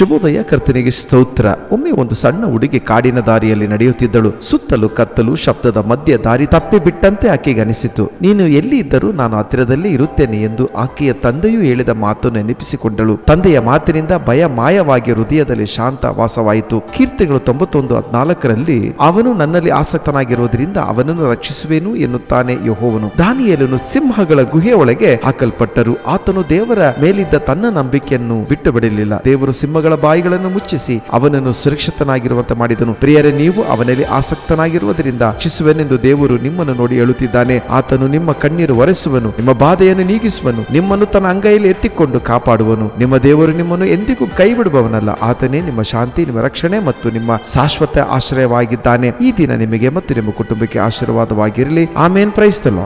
ಶುಭೋದಯ ಕರ್ತನಿಗೆ ಸ್ತೋತ್ರ. ಒಮ್ಮೆ ಒಂದು ಸಣ್ಣ ಹುಡುಗಿ ಕಾಡಿನ ದಾರಿಯಲ್ಲಿ ನಡೆಯುತ್ತಿದ್ದಳು. ಸುತ್ತಲೂ ಕತ್ತಲು, ಶಬ್ದದ ಮಧ್ಯೆ ದಾರಿ ತಪ್ಪಿ ಬಿಟ್ಟಂತೆ ಆಕೆಗೆ ಅನಿಸಿತು. ನೀನು ಎಲ್ಲಿ ಇದ್ದರೂ ನಾನು ಹತ್ತಿರದಲ್ಲಿ ಇರುತ್ತೇನೆ ಎಂದು ಆಕೆಯ ತಂದೆಯು ಹೇಳಿದ ಮಾತು ನೆನಪಿಸಿಕೊಂಡಳು. ತಂದೆಯ ಮಾತಿನಿಂದ ಭಯ ಮಾಯವಾಗಿ ಹೃದಯದಲ್ಲಿ ಶಾಂತ ವಾಸವಾಯಿತು. ಕೀರ್ತಿಗಳು ತೊಂಬತ್ತೊಂದು ಹದಿನಾಲ್ಕರಲ್ಲಿ, ಅವನು ನನ್ನಲ್ಲಿ ಆಸಕ್ತನಾಗಿರುವುದರಿಂದ ಅವನನ್ನು ರಕ್ಷಿಸುವೇನು ಎನ್ನುತ್ತಾನೆ ಯಹೋವನು. ದಾನಿಯಲನು ಸಿಂಹಗಳ ಗುಹೆಯೊಳಗೆ ಹಾಕಲ್ಪಟ್ಟರು. ಆತನು ದೇವರ ಮೇಲಿದ್ದ ತನ್ನ ನಂಬಿಕೆಯನ್ನು ಬಿಟ್ಟು ಬಿಡಲಿಲ್ಲ ದೇವರು ಸಿಂಹಗಳ ಬಾಯಿಗಳನ್ನು ಮುಚ್ಚಿಸಿ ಅವನನ್ನು ಸುರಕ್ಷಿತನಾಗಿರುವಂತೆ ಮಾಡಿದನು. ಪ್ರಿಯರೇ, ನೀವು ಅವನಲ್ಲಿ ಆಸಕ್ತನಾಗಿರುವುದರಿಂದ ಶಿಸುವೆನೆಂದು ದೇವರು ನಿಮ್ಮನ್ನು ನೋಡಿ ಹೇಳುತ್ತಿದ್ದಾನೆ. ಆತನು ನಿಮ್ಮ ಕಣ್ಣೀರು ಒರೆಸುವನು, ನಿಮ್ಮ ಬಾಧೆಯನ್ನು ನೀಗಿಸುವನು, ನಿಮ್ಮನ್ನು ತನ್ನ ಅಂಗೈಯಲ್ಲಿ ಎತ್ತಿಕೊಂಡು ಕಾಪಾಡುವನು. ನಿಮ್ಮ ದೇವರು ನಿಮ್ಮನ್ನು ಎಂದಿಗೂ ಕೈ ಬಿಡುವವನಲ್ಲ ಆತನೇ ನಿಮ್ಮ ಶಾಂತಿ, ನಿಮ್ಮ ರಕ್ಷಣೆ ಮತ್ತು ನಿಮ್ಮ ಶಾಶ್ವತ ಆಶ್ರಯವಾಗಿದ್ದಾನೆ. ಈ ದಿನ ನಿಮಗೆ ಮತ್ತು ನಿಮ್ಮ ಕುಟುಂಬಕ್ಕೆ ಆಶೀರ್ವಾದವಾಗಿರಲಿ. ಆಮೇನ್. Praise the Lord.